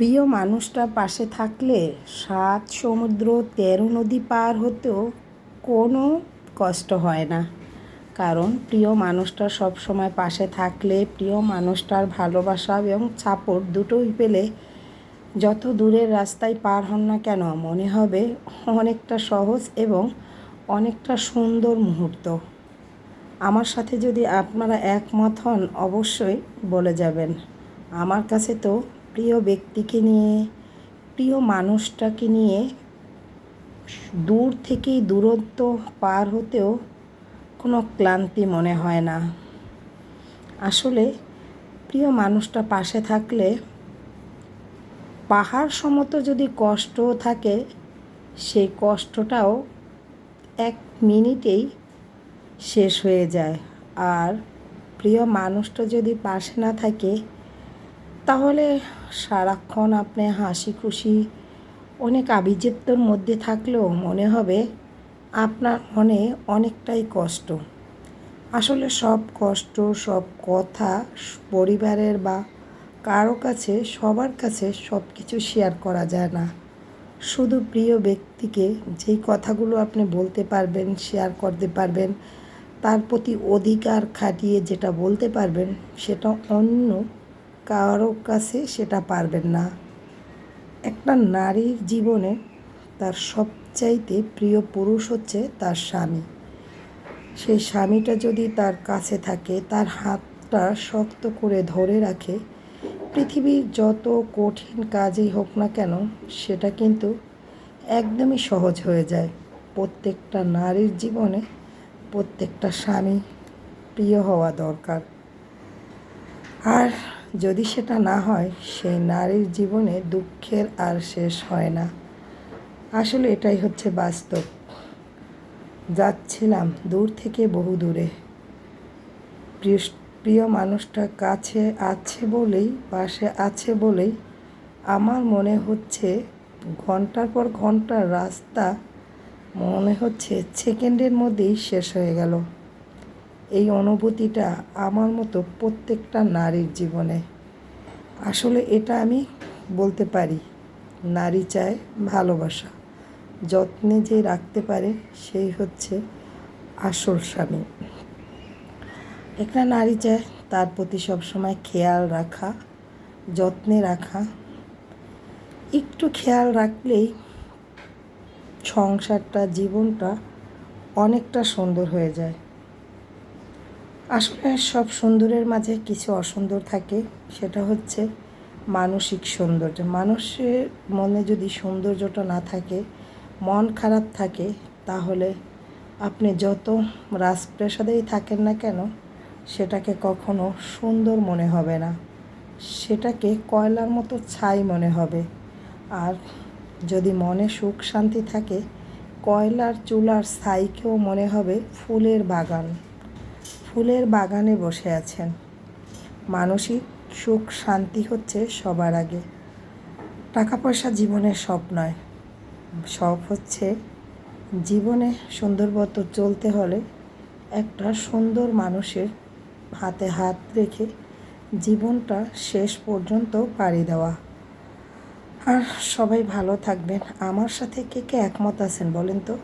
প্রিয় মানুষটা পাশে থাকলে সাত সমুদ্র তেরো নদী পার হতেও কোনো কষ্ট হয় না। কারণ প্রিয় মানুষটা সব সময় পাশে থাকলে, প্রিয় মানুষটার ভালোবাসা এবং সাপোর্ট দুটোই পেলে যত দূরের রাস্তায় পার হন না কেন, মনে হবে অনেকটা সহজ এবং অনেকটা সুন্দর মুহূর্ত। আমার সাথে যদি আপনারা একমত হন, অবশ্যই বলে যাবেন। আমার কাছে তো প্রিয় ব্যক্তিকে নিয়ে, প্রিয় মানুষটাকে নিয়ে দূর থেকেই দূরত্ব পার হতেও কোনো ক্লান্তি মনে হয় না। আসলে প্রিয় মানুষটা পাশে থাকলে পাহাড় সমত যদি কষ্টও থাকে, সেই কষ্টটাও এক মিনিটেই শেষ হয়ে যায়। আর প্রিয় মানুষটা যদি পাশে না থাকে তাহলে সারাক্ষণ আপনি হাসি খুশি, অনেক আভিজাত্যর মধ্যে থাকলেও মনে হবে আপনার মনে অনেকটাই কষ্ট। আসলে সব কষ্ট, সব কথা পরিবারের বা কারও কাছে, সবার কাছে সব কিছু শেয়ার করা যায় না। শুধু প্রিয় ব্যক্তিকে যেই কথাগুলো আপনি বলতে পারবেন শেয়ার করতে পারবেন, তার প্রতি অধিকার খাটিয়ে যেটা বলতে পারবেন, সেটা অন্য কারও কাছে সেটা পারবেন না। একটা নারীর জীবনে তার সবচাইতে প্রিয় পুরুষ হচ্ছে তার স্বামী। সেই স্বামীটা যদি তার কাছে থাকে, তার হাতটা শক্ত করে ধরে রাখে, পৃথিবীর যত কঠিন কাজই হোক না কেন, সেটা কিন্তু একদমই সহজ হয়ে যায়। প্রত্যেকটা নারীর জীবনে প্রত্যেকটা স্বামী প্রিয় হওয়া দরকার। আর যদি সেটা না হয়, সেই নারীর জীবনে দুঃখের আর শেষ হয় না। আসলে এটাই হচ্ছে বাস্তব। যাচ্ছিলাম দূর থেকে বহু দূরে। প্রিয় মানুষটা কাছে আছে বলেই, পাশে আছে বলেই আমার মনে হচ্ছে ঘণ্টার পর ঘণ্টার রাস্তা মনে হচ্ছে সেকেন্ডের মধ্যেই শেষ হয়ে গেল। এই অনুভূতিটা আমার মতো প্রত্যেকটা নারীর জীবনে। আসলে এটা আমি বলতে পারি, নারী চায় ভালোবাসা। যত্নে যে রাখতে পারে সেই হচ্ছে আসল স্বামী। একটা নারী চায় তার প্রতি সবসময় খেয়াল রাখা, যত্নে রাখা। একটু খেয়াল রাখলেই সংসারটা, জীবনটা অনেকটা সুন্দর হয়ে যায়। আসলে সব সুন্দরের মাঝে কিছু অসুন্দর থাকে। সেটা হচ্ছে মানসিক সৌন্দর্য। মানুষের মনে যদি সৌন্দর্যটা না থাকে, মন খারাপ থাকে, তাহলে আপনি যত রাজপ্রাসাদেই থাকেন না কেন, সেটাকে কখনো সুন্দর মনে হবে না। সেটাকে কয়লার মতো ছাই মনে হবে। আর যদি মনে সুখ শান্তি থাকে, কয়লার চুলার ছাইকেও মনে হবে ফুলের বাগান। ফুলের বাগানে বসে আছেন। মানসিক সুখ শান্তি হচ্ছে সবার আগে। টাকা পয়সা জীবনের সব নয়। সব হচ্ছে জীবনে সুন্দরবত চলতে হলে একটা সুন্দর মানুষের হাতে হাত রেখে জীবনটা শেষ পর্যন্ত পাড়ি দেওয়া। আর সবাই ভালো থাকবেন। আমার সাথে কে কে একমত আছেন বলেন তো?